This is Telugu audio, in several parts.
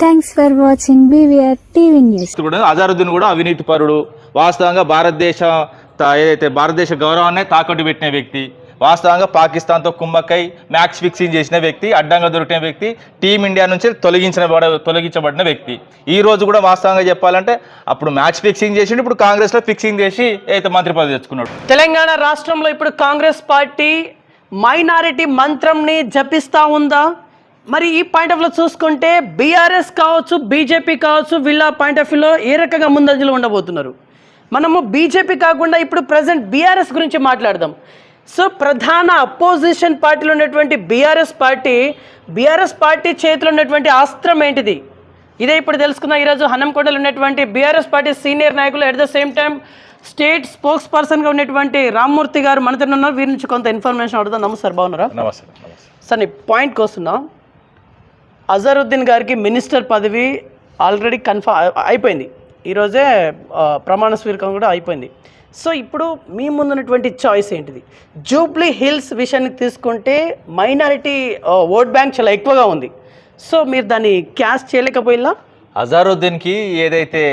Thanks for watching BVR TV news కూడా అజారుద్దీన్ కూడా అవినీతి పరుడు. వాస్తవంగా భారతదేశ త- ఏదైతే భారతదేశ గౌరవాన్ని తాకట్టు పెట్టిన వ్యక్తి వాస్తవంగా పాకిస్తాన్తో కుమ్మక్కై మ్యాచ్ ఫిక్సింగ్ చేసిన వ్యక్తి అడ్డంగా దొరికిన వ్యక్తి టీమిండియా నుంచి తొలగించిన తొలగించబడిన వ్యక్తి. ఈ రోజు కూడా వాస్తవంగా చెప్పాలంటే అప్పుడు మ్యాచ్ ఫిక్సింగ్ చేసిండు ఇప్పుడు కాంగ్రెస్లో ఫిక్సింగ్ చేసి అయితే మంత్రి పదవి తెచ్చుకున్నాడు. తెలంగాణ రాష్ట్రంలో ఇప్పుడు కాంగ్రెస్ పార్టీ మైనారిటీ మంత్రంని జపిస్తా ఉందా? మరి ఈ పాయింట్ ఆఫ్లో చూసుకుంటే బీఆర్ఎస్ కావచ్చు బీజేపీ కావచ్చు వీళ్ళ పాయింట్ ఆఫ్ వ్యూలో ఏ రకంగా ముందంజలో ఉండబోతున్నారు? మనము బీజేపీ కాకుండా ఇప్పుడు ప్రజెంట్ బీఆర్ఎస్ గురించి మాట్లాడదాం. సో ప్రధాన అపోజిషన్ పార్టీలో ఉన్నటువంటి బీఆర్ఎస్ పార్టీ బీఆర్ఎస్ పార్టీ చేతిలో ఉన్నటువంటి అస్త్రం ఏంటిది? ఇదే ఇప్పుడు తెలుసుకుందాం. ఈరోజు హనంకొండలో ఉన్నటువంటి బీఆర్ఎస్ పార్టీ సీనియర్ నాయకులు at the same time state spokes పర్సన్గా ఉన్నటువంటి రామ్మూర్తి గారు మనతో ఉన్నారు. వీరి నుంచి కొంత ఇన్ఫర్మేషన్ అడుగుతాం నమస్తే సార్ బాగున్నారా? నమస్తే సార్ నీ పాయింట్కి వస్తున్నా. అజరుద్దీన్ గారికి మినిస్టర్ పదవి ఆల్రెడీ కన్ఫర్మ్ అయిపోయింది. ఈరోజే ప్రమాణ స్వీకారం కూడా అయిపోయింది. సో ఇప్పుడు మీ ముందున్నటువంటి చాయిస్ ఏంటిది? జూబ్లీ హిల్స్ విషయాన్ని తీసుకుంటే మైనారిటీ ఓట్ బ్యాంక్ చాలా ఎక్కువగా ఉంది. సో మీరు దాన్ని క్యాష్ చేయలేకపోయినా అజారుద్దీన్కి ఏదైతే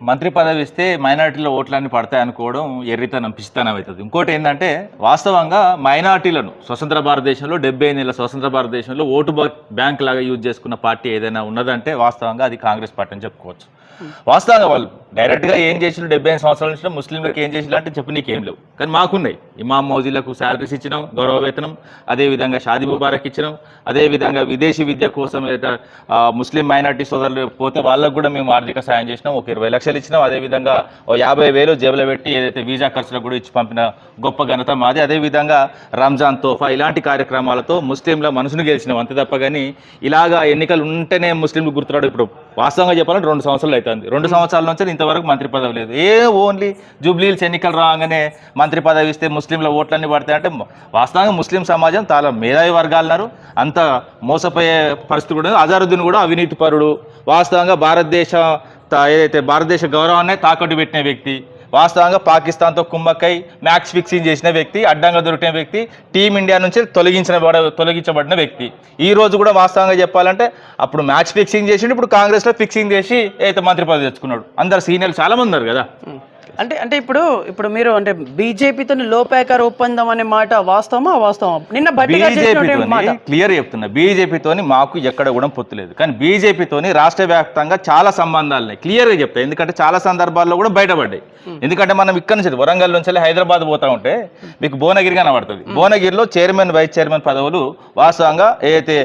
మంత్రి పదవి ఇస్తే మైనార్టీల ఓట్లన్నీ పడతాయి అనుకోవడం ఎర్రితనం పిచ్చితనం అవుతుంది. ఇంకోటి ఏంటంటే వాస్తవంగా మైనార్టీలను స్వతంత్ర భారతదేశంలో డెబ్బై నెలల స్వతంత్ర భారతదేశంలో ఓటు బ్యాంక్ లాగా యూజ్ చేసుకున్న పార్టీ ఏదైనా ఉన్నదంటే వాస్తవంగా అది కాంగ్రెస్ పార్టీ అని చెప్పుకోవచ్చు. వాస్తవంగా వాళ్ళు డైరెక్ట్గా ఏం చేసిన డెబ్బై ఐదు సంవత్సరాల నుంచి ముస్లింలకు ఏం చేసిన అంటే చెప్పి నీకేం లేవు. కానీ మాకున్నాయి. ఇమాం మోజీలకు శాలరీస్ ఇచ్చినాం గౌరవ వేతనం అదేవిధంగా షాదీ ముబారక్ ఇచ్చినాం అదేవిధంగా విదేశీ విద్య కోసం ముస్లిం మైనార్టీ సోదరులు పోతే వాళ్ళకు కూడా మేము ఆర్థిక సాయం చేసినాం ఒక ఇరవై లక్షలు ఇచ్చినాం అదేవిధంగా ఓ యాభై వేలు జేబులో పెట్టి ఏదైతే వీజా ఖర్చులకు కూడా ఇచ్చి పంపిన గొప్ప ఘనత మాది. అదేవిధంగా రంజాన్ తోఫా ఇలాంటి కార్యక్రమాలతో ముస్లింల మనసును గెలిచినాం. అంతే తప్ప కానీ ఇలాగా ఎన్నికలు ఉంటేనే ముస్లింలు గుర్తురాడు. ఇప్పుడు వాస్తవంగా చెప్పాలంటే రెండు సంవత్సరాలు అవుతుంది రెండు సంవత్సరాల నుంచి ఇంతవరకు మంత్రి పదవి లేదు. ఏ ఓన్లీ జూబ్లీల్స్ ఎన్నికలు రాగానే మంత్రి పదవి ఇస్తే ముస్లింల ఓట్లన్నీ పడతాయంటే వాస్తవంగా ముస్లిం సమాజం చాలా మేధావి వర్గాలున్నారు. అంత మోసపోయే పరిస్థితి కూడా అజారుద్దీన్ కూడా అవినీతి పరుడు. వాస్తవంగా భారతదేశ ఏదైతే భారతదేశ గౌరవాన్ని తాకట్టు పెట్టిన వ్యక్తి వాస్తవంగా పాకిస్తాన్తో కుమ్మక్కై మ్యాచ్ ఫిక్సింగ్ చేసిన వ్యక్తి అడ్డంగా దొరికిన వ్యక్తి టీమిండియా నుంచి తొలగించిన తొలగించబడిన వ్యక్తి. ఈ రోజు కూడా వాస్తవంగా చెప్పాలంటే అప్పుడు మ్యాచ్ ఫిక్సింగ్ చేసిండు ఇప్పుడు కాంగ్రెస్లో ఫిక్సింగ్ చేసి అయితే మంత్రి పదవి తెచ్చుకున్నాడు. అందరు సీనియర్లు చాలామంది ఉన్నారు కదా. అంటే అంటే ఇప్పుడు ఇప్పుడు మీరు అంటే బీజేపీతో లోపాయకార ఒప్పందం అనే మాట వాస్తవమా అవాస్తవమా? నిన్న బీజేపీతోని క్లియర్ చెప్తున్నా. బీజేపీతోని మాకు ఎక్కడ కూడా పొత్తులేదు కానీ బీజేపీతోని రాష్ట్ర వ్యాప్తంగా చాలా సంబంధాలు ఉన్నాయి క్లియర్గా చెప్తా. ఎందుకంటే చాలా సందర్భాల్లో కూడా బయటపడ్డాయి. ఎందుకంటే మనం ఇక్కడ నుంచి వరంగల్ నుంచి హైదరాబాద్ పోతా ఉంటే మీకు భువనగిరి కనబడుతుంది. భువనగిరిలో చైర్మన్ వైస్ చైర్మన్ పదవులు వాస్తవంగా ఏదైతే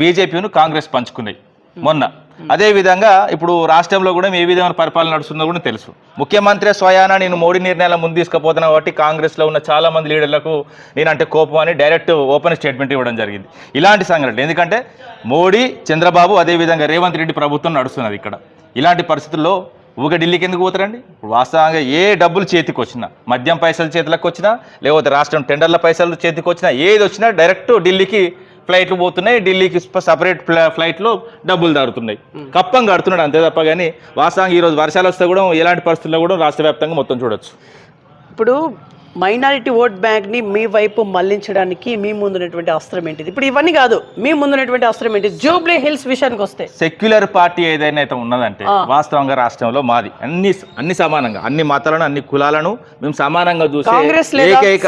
బీజేపీను కాంగ్రెస్ పంచుకున్నాయి. మొన్న. అదే విధంగా ఇప్పుడు రాష్ట్రంలో కూడా ఏ విధమైన పరిపాలన నడుస్తుందో కూడా తెలుసు. ముఖ్యమంత్రి స్వయాన నేను మోడీ నిర్ణయాల ముందు తీసుకుపోతున్నా కాబట్టి కాంగ్రెస్లో ఉన్న చాలా మంది లీడర్లకు నేనంటే కోపం అని డైరెక్ట్ ఓపెన్ స్టేట్మెంట్ ఇవ్వడం జరిగింది. ఇలాంటి సంఘటనలు ఎందుకంటే మోడీ చంద్రబాబు అదేవిధంగా రేవంత్ రెడ్డి ప్రభుత్వం నడుస్తున్నది ఇక్కడ. ఇలాంటి పరిస్థితుల్లో ఊక ఢిల్లీకి ఎందుకు పోతారండి? వాస్తవంగా ఏ డబ్బులు చేతికి వచ్చినా మద్యం పైసలు చేతులకు వచ్చినా లేకపోతే రాష్ట్రం టెండర్ల పైసలు చేతికి వచ్చినా ఏది వచ్చినా డైరెక్ట్ ఢిల్లీకి ఫ్లైట్లు పోతున్నాయి ఢిల్లీకి సపరేట్ ఫ్లైట్లో డబ్బులు దారుతున్నాయి. కప్పం కడుతున్నాడు అంతే తప్ప కానీ వాస్తవంగా ఈరోజు వర్షాలు వస్తే కూడా ఎలాంటి పరిస్థితుల్లో కూడా రాష్ట్ర వ్యాప్తంగా మొత్తం చూడొచ్చు. ఇప్పుడు మైనారిటీ ఓట్ బ్యాంక్ని మీ వైపు మళ్ళించడానికి మీ ముందున్నటువంటి అస్త్రం ఏంటిది? ఇప్పుడు ఇవన్నీ కాదు మీ ముందున్నటువంటి అస్త్రం ఏంటి? జూబ్లీ హిల్స్ విషయానికి వస్తే. సెక్యులర్ పార్టీ ఏదైనా అయితే ఉన్నదంటే వాస్తవంగా రాష్ట్రంలో మాది. అన్ని అన్ని సమానంగా అన్ని మతాలను అన్ని కులాలను మేము సమానంగా చూసి కాంగ్రెస్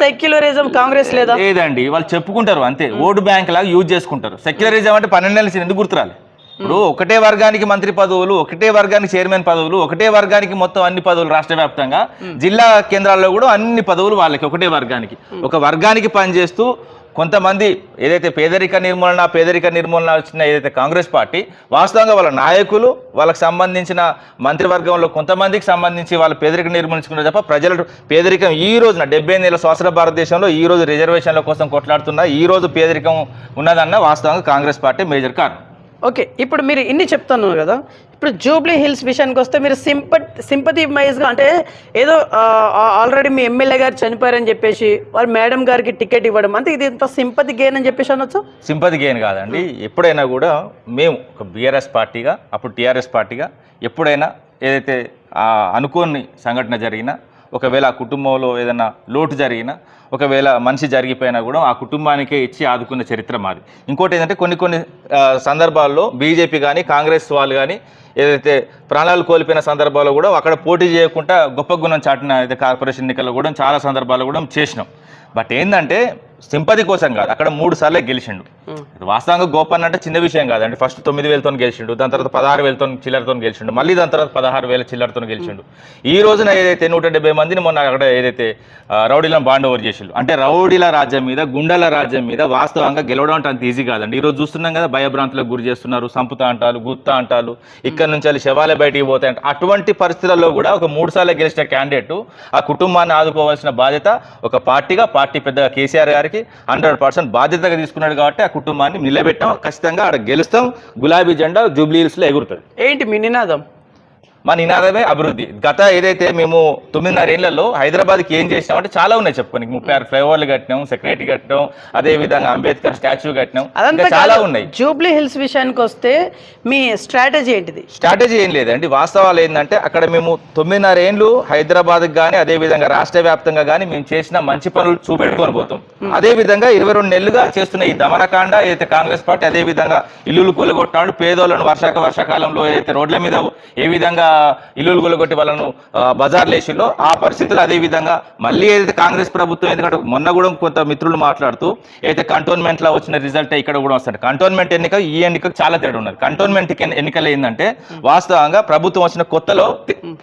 సెక్యులరిజం కాంగ్రెస్ లేదా? లేదండి వాళ్ళు చెప్పుకుంటారు అంతే. ఓటు బ్యాంక్ లాగా యూజ్ చేసుకుంటారు. సెక్యులరిజం అంటే పన్నెండు నెలలు ఎందుకు గుర్తురాలి? ఇప్పుడు ఒకటే వర్గానికి మంత్రి పదవులు ఒకటే వర్గానికి చైర్మన్ పదవులు ఒకటే వర్గానికి మొత్తం అన్ని పదవులు రాష్ట్ర వ్యాప్తంగా జిల్లా కేంద్రాల్లో కూడా అన్ని పదవులు వాళ్ళకి ఒకటే వర్గానికి. ఒక వర్గానికి పనిచేస్తూ కొంతమంది ఏదైతే పేదరిక నిర్మూలన పేదరిక నిర్మూలన వచ్చిన ఏదైతే కాంగ్రెస్ పార్టీ వాస్తవంగా వాళ్ళ నాయకులు వాళ్ళకి సంబంధించిన మంత్రివర్గంలో కొంతమందికి సంబంధించి వాళ్ళ పేదరిక నిర్మూలించుకున్నారు తప్ప ప్రజల పేదరికం ఈ రోజున డెబ్బై ఎనిమిది స్వతంత్ర భారతదేశంలో ఈ రోజు రిజర్వేషన్ల కోసం కొట్లాడుతున్న ఈ రోజు పేదరికం ఉన్నదన్న వాస్తవంగా కాంగ్రెస్ పార్టీ మేజర్ కారణం. ఓకే ఇప్పుడు మీరు ఇన్ని చెప్తున్నారు కదా ఇప్పుడు జూబ్లీ హిల్స్ విషయానికి వస్తే మీరు సింప సింపతి మైజ్గా అంటే ఏదో ఆల్రెడీ మీ ఎమ్మెల్యే గారు చనిపోయారని చెప్పేసి వారు మేడం గారికి టికెట్ ఇవ్వడం అంటే ఇది ఇంత సింపతి గేన్ అని చెప్పేసి అనొచ్చు? సింపతి గెయిన్ కాదండి. ఎప్పుడైనా కూడా మేము ఒక బీఆర్ఎస్ పార్టీగా అప్పుడు టీఆర్ఎస్ పార్టీగా ఎప్పుడైనా ఏదైతే అనుకోని సంఘటన జరిగినా ఒకవేళ ఆ కుటుంబంలో ఏదైనా లోటు జరిగినా ఒకవేళ మనిషి జరిగిపోయినా కూడా ఆ కుటుంబానికే ఇచ్చి ఆదుకున్న చరిత్ర మాది. ఇంకోటి ఏంటంటే కొన్ని కొన్ని సందర్భాల్లో బీజేపీ కానీ కాంగ్రెస్ వాళ్ళు కానీ ఏదైతే ప్రాణాలు కోల్పోయిన సందర్భాల్లో కూడా అక్కడ పోటీ చేయకుండా గొప్ప గుణం చాటిన అయితే కార్పొరేషన్ ఎన్నికల్లో కూడా చాలా సందర్భాల్లో కూడా చేసినాం. బట్ ఏంటంటే సింపతి కోసం కాదు అక్కడ మూడు సార్లే గెలిచిండు. వాస్తవంగా గోపన్ అంటే చిన్న విషయం కాదండి. ఫస్ట్ తొమ్మిది వేలతో గెలిచిండు దాని తర్వాత పదహారు వేలతో చిల్లరతో గెలిచిండు మళ్ళీ దాని తర్వాత పదహారు వేల చిల్లరతో గెలిచిండు. ఈ రోజున ఏదైతే నూట డెబ్బై మందిని మొన్న అక్కడ ఏదైతే రౌడీలను బాండ్ ఓవర్ చేసిండు అంటే రౌడీల రాజ్యం మీద గుండెల రాజ్యం మీద వాస్తవంగా గెలవడం అంటే అంత ఈజీ కాదండి. ఈ రోజు చూస్తున్నాం కదా భయభ్రాంతులకు గురి చేస్తున్నారు సంపుతా అంటారు గుత్తా అంటారు ఇక్కడ నుంచి వెళ్ళి శవాలే బయటికి పోతాయి అంటే. అటువంటి పరిస్థితుల్లో కూడా ఒక మూడు సార్లు గెలిచిన క్యాండిడేట్ ఆ కుటుంబాన్ని ఆదుకోవాల్సిన బాధ్యత ఒక పార్టీగా పార్టీ పెద్దగా కేసీఆర్ గారికి హండ్రెడ్ పర్సెంట్ బాధ్యతగా తీసుకున్నాడు కాబట్టి ఆ కుటుంబాన్ని నిలబెట్టాం. ఖచ్చితంగా అక్కడ గెలుస్తాం. గులాబీ జెండా జూబ్లీ హిల్స్లో ఎగురుతుంది. ఏంటి మీ నినాదం? మా నినాదమే అభివృద్ధి. గత ఏదైతే మేము తొమ్మిదిన్నర ఏళ్ళలో హైదరాబాద్కి ఏం చేసినామంటే చాలా ఉన్నాయి చెప్పుకోనికి ముప్పై ఆరు ఫ్లైఓవర్లు కట్టినాం సెక్రటరీ కట్టినాం అదే విధంగా అంబేద్కర్ స్టాచ్యూ కట్టినాం. చాలా. ఉన్నాయి. జూబ్లీ హిల్స్ విషయానికి వస్తే మీ స్ట్రాటజీ ఏంటిది? స్ట్రాటజీ ఏం లేదండి. వాస్తవాలు ఏంటంటే అక్కడ మేము తొమ్మిదిన్నర ఏండ్లు హైదరాబాద్కి కానీ అదే విధంగా రాష్ట్ర వ్యాప్తంగా కానీ మేము చేసిన మంచి పనులు చూపెట్టుకొని పోతాం. అదే విధంగా ఇరవై రెండు నెలలుగా చేస్తున్న ఈ దమనకాండ ఏదైతే కాంగ్రెస్ పార్టీ అదే విధంగా ఇల్లులు కూలగొట్టాడు పేదోళ్ళను వర్షాక వర్షాకాలంలో ఏదైతే రోడ్ల మీద ఏ విధంగా ఇల్లులు గులగొట్టి వాళ్ళను ఆ, బజార్లు ఆ పరిస్థితులు అదే విధంగా మళ్ళీ ఏదైతే కాంగ్రెస్ ప్రభుత్వం ఎందుకంటే మొన్న కూడా కొంత మిత్రులు మాట్లాడుతూ అయితే కంటోన్మెంట్లో వచ్చిన రిజల్ట్ ఇక్కడ కూడా వస్తాడు కంటోన్మెంట్ ఎన్నిక ఈ ఎన్నికకు చాలా తేడా ఉన్నది. కంటోన్మెంట్ ఎన్నికలు ఏంటంటే వాస్తవంగా ప్రభుత్వం వచ్చిన కొత్తలో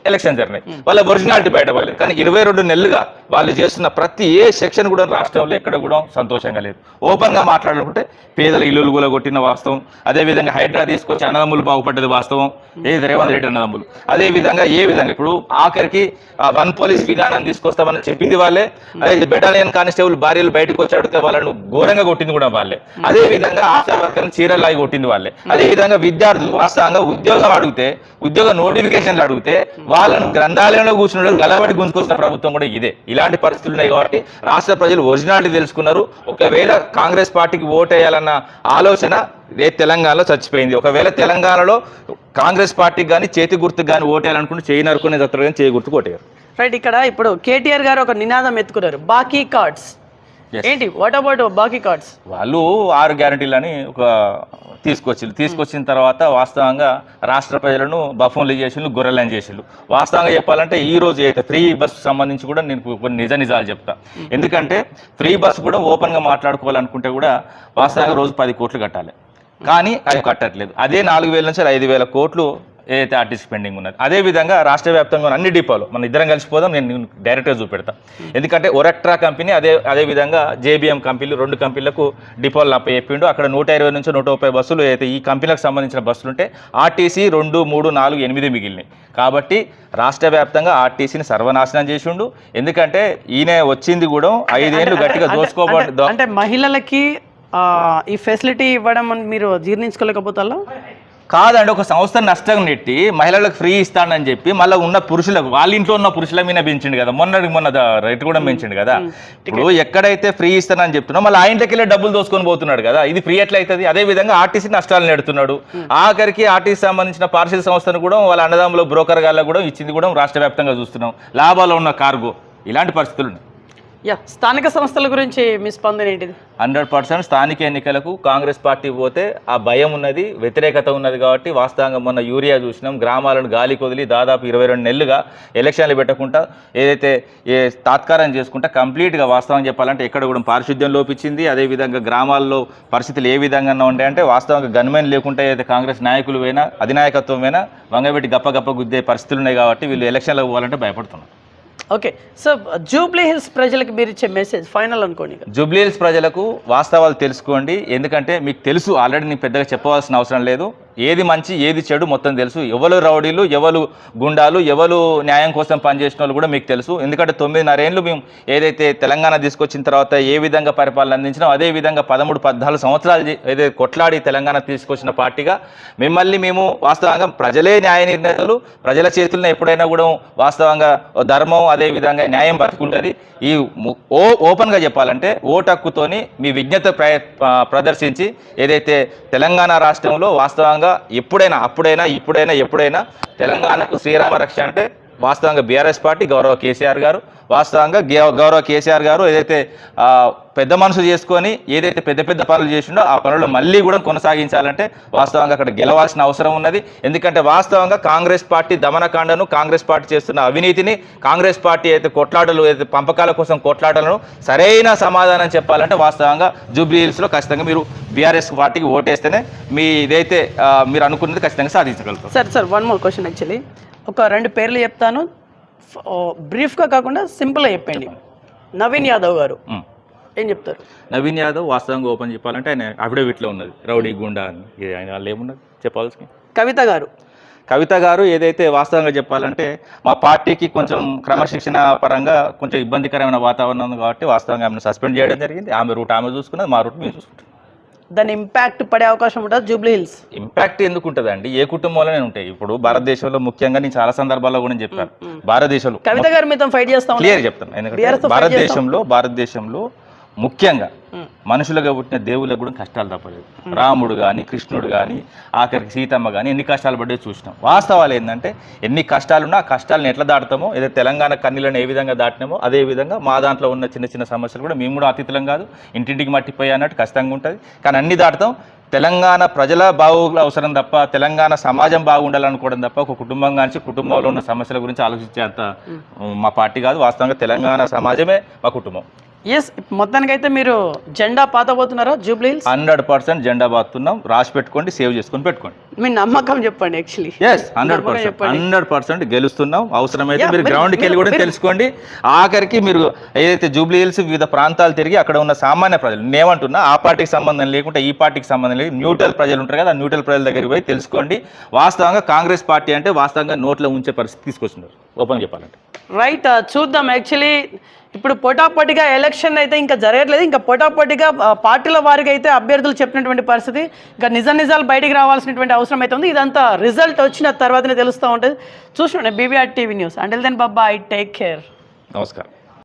ఎలక్షన్ జరిగినాయి వాళ్ళ ఒరిజినాలిటీ బయటపడలేదు కానీ ఇరవై రెండు నెలలుగా వాళ్ళు చేస్తున్న ప్రతి ఏ సెక్షన్ కూడా రాష్ట్రంలో ఎక్కడ కూడా సంతోషంగా లేదు. ఓపెన్గా మాట్లాడుకుంటే పేదల ఇల్లులు కూడా కొట్టిన వాస్తవం. అదే విధంగా హైడ్రా తీసుకొచ్చి అన్నదమ్ములు బాగుపడ్డది వాస్తవం. ఏది రేవంత్ రెడ్డి అన్నదమ్ములు. అదేవిధంగా ఏ విధంగా ఇప్పుడు ఆఖరికి వన్ పోలీస్ విధానం తీసుకొస్తామని చెప్పింది వాళ్ళే. అదే బెటాలియన్ కానిస్టేబుల్ భార్యలు బయటకు వచ్చి అడిగితే వాళ్ళను ఘోరంగా కొట్టింది కూడా వాళ్ళే. అదే విధంగా ఆశా వర్కర్లు చీరలాగి కొట్టింది వాళ్ళే. అదే విధంగా విద్యార్థులు వాస్తవంగా ఉద్యోగం అడిగితే ఉద్యోగ నోటిఫికేషన్లు అడిగితే వాళ్ళను గ్రంథాలయంలో కూర్చున్న గలబడి గుంజుకొచ్చిన ప్రభుత్వం కూడా ఇదే. ఇలాంటి పరిస్థితులు ఉన్నాయి కాబట్టి రాష్ట్ర ప్రజలు ఒరిజినాలిటీ తెలుసుకున్నారు. ఒకవేళ కాంగ్రెస్ పార్టీకి ఓటేయాలన్న ఆలోచన రే తెలంగాణలో చచ్చిపోయింది. ఒకవేళ తెలంగాణలో కాంగ్రెస్ పార్టీకి కానీ చేతి గుర్తుకు కానీ ఓటేయాలనుకుంటే చేయి నరుకునే దత్తరు కానీ చేయి గుర్తుకు ఓటేయారు. రైట్ ఇక్కడ ఇప్పుడు కేటీఆర్ గారు ఒక నినాదం ఎత్తుకున్నారు. బాకీ కార్డ్స్. ఏంటి? వాట్ అబౌట్ బాకీ కార్డ్స్? వాళ్ళు ఆరు గ్యారంటీలని ఒక తీసుకొచ్చిండ్రు. తీసుకొచ్చిన తర్వాత వాస్తవంగా రాష్ట్ర ప్రజలను బఫోన్లు చేసిండ్రు గొర్రెలను చేసిండ్రు. వాస్తవంగా చెప్పాలంటే ఈ రోజు అయితే ఫ్రీ బస్ సంబంధించి కూడా నేను కొన్ని నిజ నిజాలు చెప్తా. ఎందుకంటే ఫ్రీ బస్ కూడా ఓపెన్గా మాట్లాడుకోవాలనుకుంటే కూడా వాస్తవంగా రోజు పది కోట్లు కట్టాలి. కానీ అది కట్టట్లేదు. అదే నాలుగు వేల నుంచి ఐదు వేల కోట్లు ఏదైతే ఆర్టీసీ పెండింగ్ ఉన్నది. అదే విధంగా రాష్ట్ర వ్యాప్తంగా అన్ని డిపోలు మన ఇద్దరం కలిసిపోదాం నేను డైరెక్ట్గా చూపెడతా. ఎందుకంటే ఒరెక్ట్రా కంపెనీ అదే అదే విధంగా జేబీఎం కంపెనీలు రెండు కంపెనీలకు డిపోలు అప్ప చెప్పిండు. అక్కడ నూట ఇరవై నుంచి నూట ముప్పై బస్సులు అయితే ఈ కంపెనీలకు సంబంధించిన బస్సులు ఉంటే ఆర్టీసీ రెండు మూడు నాలుగు ఎనిమిది మిగిలినాయి. కాబట్టి రాష్ట్ర వ్యాప్తంగా ఆర్టీసీని సర్వనాశనం చేసిండు. ఎందుకంటే ఈయన వచ్చింది కూడా ఐదేళ్ళు గట్టిగా దోసుకోబడి దో- అంటే మహిళలకి ఈ ఫెసిలిటీ ఇవ్వడం మీరు జీర్ణించుకోలేకపోతారా? కాదండి ఒక సంస్థ నష్టం నెట్టి మహిళలకు ఫ్రీ ఇస్తానని చెప్పి మళ్ళీ ఉన్న పురుషులకు వాళ్ళ ఇంట్లో ఉన్న పురుషుల మీద పెంచిండు కదా. మొన్న ద- రేటు కూడా పెంచిండు కదా. ఇప్పుడు ఎక్కడైతే ఫ్రీ ఇస్తానని చెప్తున్నా మళ్ళీ ఆ ఇంటికి వెళ్ళి డబ్బులు దోసుకొని పోతున్నాడు కదా. ఇది ఫ్రీ ఎట్లా అవుతుంది అదే విధంగా ఆర్టీసీ నష్టాలు నెడుతున్నాడు. ఆఖరికి ఆర్టీసీ సంబంధించిన పార్సిల్ సంస్థను కూడా వాళ్ళ అన్నదమ్ములు బ్రోకర్ గాళ్ళకు కూడా ఇచ్చింది కూడా రాష్ట్ర వ్యాప్తంగా చూస్తున్నాం. లాభాలు ఉన్న కార్గో. ఇలాంటి పరిస్థితులు ఉన్నాయి. యా స్థానిక సంస్థల గురించి మీ స్పందన ఏంటిది? హండ్రెడ్ పర్సెంట్ స్థానిక ఎన్నికలకు కాంగ్రెస్ పార్టీ పోతే ఆ భయం ఉన్నది వ్యతిరేకత ఉన్నది కాబట్టి వాస్తవంగా మొన్న యూరియా చూసినాం. గ్రామాలను గాలి కొదిలి దాదాపు ఇరవై రెండు నెలలుగా ఎలక్షన్లు పెట్టకుండా ఏదైతే ఏ తాత్కారం చేసుకుంటా కంప్లీట్గా వాస్తవం చెప్పాలంటే ఎక్కడ కూడా పారిశుద్ధ్యం లోపించింది. అదేవిధంగా గ్రామాల్లో పరిస్థితులు ఏ విధంగా ఉంటాయి అంటే వాస్తవంగా గన్మెన్ లేకుండా ఏదైతే కాంగ్రెస్ నాయకులు అయినా అధినాయకత్వం అయినా వంగబెట్టి గప్ప గప్ప గుద్దే పరిస్థితులు ఉన్నాయి కాబట్టి వీళ్ళు ఎలక్షన్లకు పోవాలంటే భయపడుతున్నారు. ఓకే. సో జూబ్లీ హిల్స్ ప్రజలకు మీరు ఇచ్చే మెసేజ్ ఫైనల్ అనుకోండి జూబ్లీ జూబ్లీహిల్స్ ప్రజలకు వాస్తవాలు తెలుసుకోండి. ఎందుకంటే మీకు తెలుసు ఆల్రెడీ నేను పెద్దగా చెప్పవలసిన అవసరం లేదు. ఏది మంచి ఏది చెడు మొత్తం తెలుసు. ఎవరు రౌడీలు ఎవరు గుండాలు ఎవరు న్యాయం కోసం పనిచేసిన వాళ్ళు కూడా మీకు తెలుసు. ఎందుకంటే తొమ్మిదిన్నరేళ్ళు మేము ఏదైతే తెలంగాణ తీసుకొచ్చిన తర్వాత ఏ విధంగా పరిపాలన అందించినా అదే విధంగా పదమూడు పద్నాలుగు సంవత్సరాలు ఏదైతే కొట్లాడి తెలంగాణ తీసుకొచ్చిన పార్టీగా మిమ్మల్ని మేము వాస్తవంగా ప్రజలే న్యాయ నిర్ణయాలు ప్రజల చేతుల్లో ఎప్పుడైనా కూడా వాస్తవంగా ధర్మం అదే విధంగా న్యాయం బతుకుంటుంది. ఈ ఓ ఓపెన్గా చెప్పాలంటే ఓటు హక్కుతోని మీ విజ్ఞత ప్రదర్శించి ఏదైతే తెలంగాణ రాష్ట్రంలో వాస్తవంగా ఎప్పుడైనా అప్పుడైనా ఇప్పుడైనా ఎప్పుడైనా తెలంగాణకు శ్రీరామ రక్ష అంటే వాస్తవంగా బీఆర్ఎస్ పార్టీ గౌరవ కేసీఆర్ గారు వాస్తవంగా గే- గౌరవ కేసీఆర్ గారు ఏదైతే పెద్ద మనసు చేసుకొని ఏదైతే పెద్ద పెద్ద పనులు చేసిండో ఆ పనులు మళ్ళీ కూడా కొనసాగించాలంటే వాస్తవంగా అక్కడ గెలవాల్సిన అవసరం ఉన్నది. ఎందుకంటే వాస్తవంగా కాంగ్రెస్ పార్టీ దమనకాండను కాంగ్రెస్ పార్టీ చేస్తున్న అవినీతిని కాంగ్రెస్ పార్టీ అయితే కొట్లాటలు అయితే పంపకాల కోసం కొట్లాటలను సరైన సమాధానం చెప్పాలంటే వాస్తవంగా జూబ్లీ హిల్స్లో ఖచ్చితంగా మీరు బీఆర్ఎస్ పార్టీకి ఓటేస్తేనే మీ ఇదైతే మీరు అనుకున్నది ఖచ్చితంగా సాధించగలుగుతారు. Sir sir one more question actually ఒక రెండు పేర్లు చెప్తాను. బ్రీఫ్గా కాకుండా సింపుల్గా చెప్పండి. నవీన్ యాదవ్ గారు. ఏం చెప్తారు? నవీన్ యాదవ్ వాస్తవంగా ఓపెన్ చెప్పాలంటే ఆయన అఫిడవిట్లో ఉన్నది. రౌడీ గుండా అని. ఆయన వాళ్ళు ఏమున్నది? చెప్పాల్సి? కవిత గారు. కవిత గారు ఏదైతే వాస్తవంగా చెప్పాలంటే మా పార్టీకి కొంచెం క్రమశిక్షణ పరంగా కొంచెం ఇబ్బందికరమైన వాతావరణం ఉంది కాబట్టి వాస్తవంగా ఆమెను సస్పెండ్ చేయడం జరిగింది. ఆమె రూట్ ఆమె చూసుకున్నది మా రూట్ మేము చూసుకుంటాం దాని ఇంపాక్ట్ పడే అవకాశం ఉంటుంది జూబ్లీ హిల్స్. ఇంపాక్ట్ ఎందుకు ఉంటుందండి ఏ కుటుంబంలోనే ఉంటాయి. ఇప్పుడు భారతదేశంలో ముఖ్యంగా నేను చాలా సందర్భాల్లో కూడా చెప్పాను. భారతదేశంలో కవిత గారు మీతో ఫైట్ చేస్తా క్లియర్ చెప్తాను ఎందుకంటే భారతదేశంలో భారతదేశంలో ముఖ్యంగా. మనుషులుగా పుట్టిన దేవుళ్ళకు కూడా కష్టాలు తప్పలేదు. రాముడు కానీ కృష్ణుడు కానీ ఆఖరికి సీతమ్మ కానీ ఎన్ని కష్టాలు పడ్డే చూసినాం. వాస్తవాలు ఏంటంటే ఎన్ని కష్టాలున్నా ఆ కష్టాలను ఎట్లా దాటుతామో ఏదో తెలంగాణ కన్నీలను ఏ విధంగా దాటినామో అదే విధంగా మా దాంట్లో ఉన్న చిన్న చిన్న సమస్యలు కూడా మేము కూడా అతిథులం కాదు. ఇంటింటికి మట్టిపోయి అన్నట్టు కష్టంగా ఉంటుంది. కానీ అన్ని దాటుతాం. తెలంగాణ ప్రజల బాగు అవసరం తప్ప తెలంగాణ సమాజం బాగుండాలనుకోవడం తప్ప ఒక కుటుంబం కానీ కుటుంబంలో ఉన్న సమస్యల గురించి ఆలోచించేంత మా పార్టీ కాదు. వాస్తవంగా తెలంగాణ సమాజమే మా కుటుంబం. ఎస్ మొత్తానికైతే మీరు జెండా పాతబోతున్నారా జూబ్లీ హండ్రెడ్ పర్సెంట్ జెండా బాతున్నాం రాసి పెట్టుకోండి సేవ్ చేసుకొని పెట్టుకోండి. మీ నమ్మకం చెప్పండి actually yes hundred percent. Hundred percent గెలుస్తున్నాం. అవసరమైతే మీరు గ్రౌండ్కి వెళ్ళి కూడా తెలుసుకోండి. ఆఖరికి మీరు ఏదైతే జూబ్లీ హిల్స్ వివిధ ప్రాంతాలు తిరిగి అక్కడ ఉన్న సామాన్య ప్రజలు నేనేమంటున్నా ఆ పార్టీకి సంబంధం లేకుంటే ఈ పార్టీకి సంబంధం లేదు న్యూట్రల్ ప్రజలు ఉంటారు కదా ఆ న్యూట్రల్ ప్రజల దగ్గరికి పోయి తెలుసుకోండి. వాస్తవంగా కాంగ్రెస్ పార్టీ అంటే వాస్తవంగా నోట్లో ఉంచే పరిస్థితి తీసుకొచ్చినారు ఓపెన్ చెప్పాలంటే. రైట్ uh, చూద్దాం. యాక్చువల్లీ ఇప్పుడు పోటాపోటీగా ఎలక్షన్ అయితే ఇంకా జరగట్లేదు. ఇంకా పోటాపోటీగా పార్టీల వారికి అయితే అభ్యర్థులు చెప్పినటువంటి పరిస్థితి. ఇంకా నిజ నిజాలు బయటికి రావాల్సినటువంటి అవసరం అయితే ఉంది. ఇదంతా రిజల్ట్ వచ్చిన తర్వాతనే తెలుస్తూ ఉంటుంది. చూసుకోండి BBR TV news until then Baba I take care నమస్కారం.